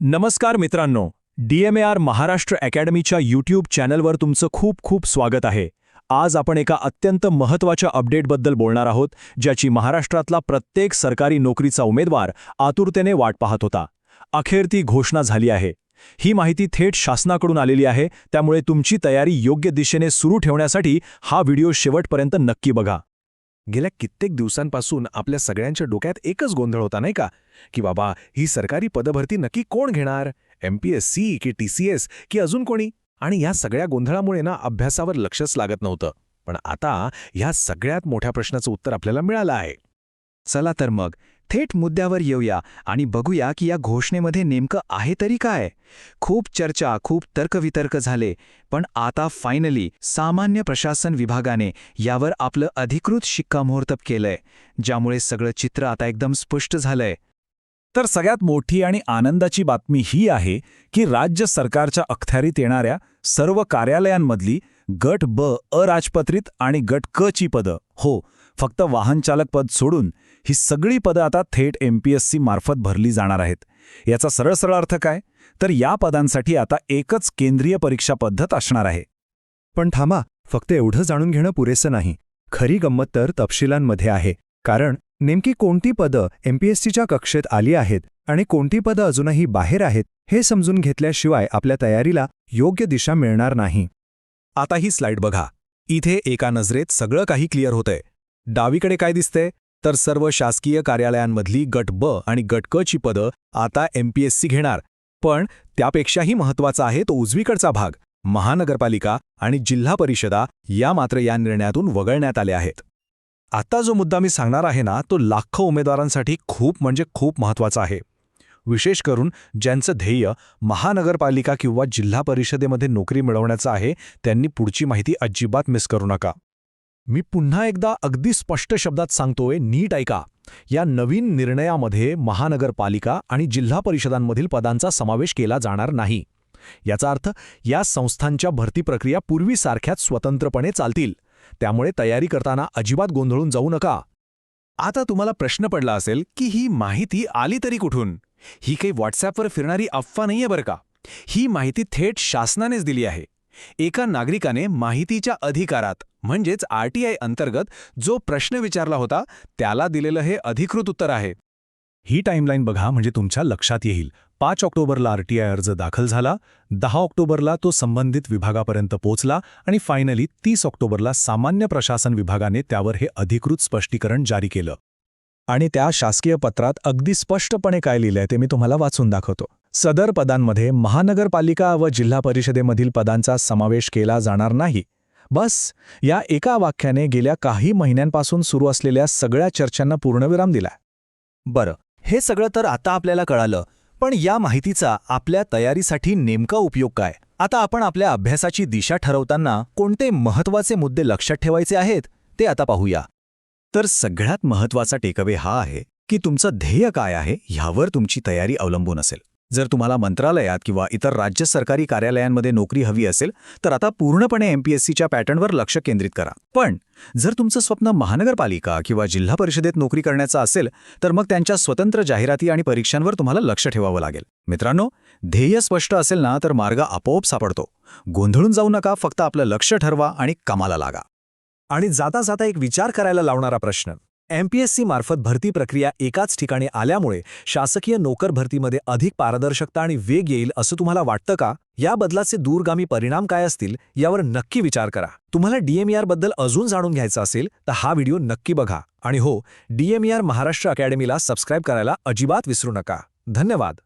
नमस्कार मित्रांनो डीएमएआर आर महाराष्ट्र अकॅडमीच्या यूट्यूब चॅनलवर तुमचं खूप खूप स्वागत आहे. आज आपण एका अत्यंत महत्त्वाच्या अपडेटबद्दल बोलणार आहोत ज्याची महाराष्ट्रातला प्रत्येक सरकारी नोकरीचा उमेदवार आतुरतेने वाट पाहत होता. अखेर ती घोषणा झाली आहे. ही माहिती थेट शासनाकडून आलेली आहे त्यामुळे तुमची तयारी योग्य दिशेने सुरू ठेवण्यासाठी हा व्हिडिओ शेवटपर्यंत नक्की बघा. गेल्या कित्येक दिवसांपासून आपल्या सगळ्यांच्या डोक्यात एकच गोंधळ होता नाही का? की बाबा ही सरकारी पदभरती नक्की कोण घेणार? एमपीएससी की टीसीएस की अजून कोणी? आणि या सगळ्या गोंधळामुळे ना अभ्यासावर लक्षच लागत नव्हतं. पण आता ह्या सगळ्यात मोठ्या प्रश्नाचं उत्तर आपल्याला मिळालं आहे. चला तर मग थेट मुद्द्यावर येऊया आणि बघूया की या घोषणेमध्ये नेमकं आहे तरी काय. खूप चर्चा खूप तर्कवितर्क झाले पण आता फायनली सामान्य प्रशासन विभागाने यावर आपलं अधिकृत शिक्कामोर्तब केलंय ज्यामुळे सगळं चित्र आता एकदम स्पष्ट झालंय. तर सगळ्यात मोठी आणि आनंदाची बातमी ही आहे की राज्य सरकारच्या अखत्यारीत येणाऱ्या सर्व कार्यालयांमधली गट ब अराजपत्रित आणि गट क ची पदं. हो फक्त वाहनचालक पद सोडून ही सगळी पदं आता थेट एमपीएससी मार्फत भरली जाणार आहेत. याचा सरळ सरळ अर्थ काय? तर या पदांसाठी आता एकच केंद्रीय परीक्षा पद्धत असणार आहे. पण थांबा फक्त एवढं जाणून घेणं पुरेसं नाही. खरी गंमत तर तपशिलांमध्ये आहे. कारण नेमकी कोणती पदं एमपीएससीच्या कक्षेत आली आहेत आणि कोणती पदं अजूनही बाहेर आहेत हे समजून घेतल्याशिवाय आपल्या तयारीला योग्य दिशा मिळणार नाही. आता ही स्लाइड बघा. इथे एका नजरेत सगळं काही क्लिअर होतंय. डावीकडे काय दिसतंय? तर सर्व शासकीय कार्यालयांमधली गट ब आणि गट क ची पदं आता एमपीएससी घेणार. पण त्यापेक्षाही महत्त्वाचा आहे तो उजवीकडचा भाग महानगरपालिका आणि जिल्हा परिषदा या मात्र या निर्णयातून वगळण्यात आल्या आहेत. आता जो मुद्दा मी सांगणार आहे ना तो लाखो उमेदवारांसाठी खूप म्हणजे खूप महत्त्वाचा आहे. विशेष करून ज्यांचं ध्येय महानगरपालिका किंवा जिल्हा परिषदेमध्ये नोकरी मिळवण्याचं आहे त्यांनी पुढची माहिती अजिबात मिस करू नका. मी पुन्हा एकदा अगदी स्पष्ट शब्दात सांगतोय नीट ऐका. या नवीन निर्णयामध्ये महानगरपालिका आणि जिल्हा परिषदांमधील पदांचा समावेश केला जाणार नाही. याचा अर्थ या संस्थांच्या भरती प्रक्रिया पूर्वीसारख्याच स्वतंत्रपणे चालतील. त्यामुळे तयारी करताना अजिबात गोंधळून जाऊ नका. आता तुम्हाला प्रश्न पडला असेल की ही माहिती आली तरी कुठून? ही काही व्हॉट्सॲपवर फिरणारी अफवा नाहीये बरं का? ही माहिती थेट शासनानेच दिली आहे. एका नागरिकाने माहितीच्या अधिकारात म्हणजेच आरटीआय अंतर्गत जो प्रश्न विचारला होता त्याला दिलेलं हे अधिकृत उत्तर आहे. ही टाईमलाईन बघा म्हणजे तुमच्या लक्षात येईल. पाच ऑक्टोबरला आरटीआय अर्ज दाखल झाला दहा ऑक्टोबरला तो संबंधित विभागापर्यंत पोहोचला आणि फायनली तीस ऑक्टोबरला सामान्य प्रशासन विभागाने त्यावर हे अधिकृत स्पष्टीकरण जारी केलं. आणि त्या शासकीय पत्रात अगदी स्पष्टपणे काय लिहिलंय ते मी तुम्हाला वाचून दाखवतो. सदर पदांमध्ये महानगरपालिका व जिल्हा परिषदेमधील पदांचा समावेश केला जाणार नाही. बस या एका वाक्याने गेल्या काही महिन्यांपासून सुरू असलेल्या सगळ्या चर्चांना पूर्णविराम दिलाय बरं हे सगळं तर आता आपल्याला कळालं पण या माहितीचा आपल्या तयारीसाठी नेमका उपयोग काय? आता आपण आपल्या अभ्यासाची दिशा ठरवताना कोणते महत्त्वाचे मुद्दे लक्षात ठेवायचे आहेत ते आता पाहूया. तर सगळ्यात महत्त्वाचा टेकअवे हा आहे की तुमचं ध्येय काय आहे ह्यावर तुमची तयारी अवलंबून असेल. जर तुम्हाला मंत्रालयात किंवा इतर राज्य सरकारी कार्यालयांमध्ये नोकरी हवी असेल तर आता पूर्णपणे एमपीएससीच्या पॅटर्नवर लक्ष केंद्रित करा. पण जर तुमचं स्वप्न महानगरपालिका किंवा जिल्हा परिषदेत नोकरी करण्याचं असेल तर मग त्यांच्या स्वतंत्र जाहिराती आणि परीक्षांवर तुम्हाला लक्ष ठेवावं लागेल. मित्रांनो ध्येय स्पष्ट असेल ना तर मार्ग आपोआप सापडतो. गोंधळून जाऊ नका फक्त आपलं लक्ष ठरवा आणि कामाला लागा. आणि जाता जाता एक विचार करायला लावणारा प्रश्न. एमपीएससी मार्फत भरती प्रक्रिया एकाच ठिकाणी आल्यामुळे शासकीय नोकर भरतीमध्ये अधिक पारदर्शकता आणि वेग येईल असं तुम्हाला वाटतं का? या बदलाचे दूरगामी परिणाम काय असतील यावर नक्की विचार करा. तुम्हाला डीएमईआरबद्दल अजून जाणून घ्यायचं असेल तर हा व्हिडिओ नक्की बघा. आणि हो डीएमईआर महाराष्ट्र अकॅडमीला सबस्क्राईब करायला अजिबात विसरू नका. धन्यवाद.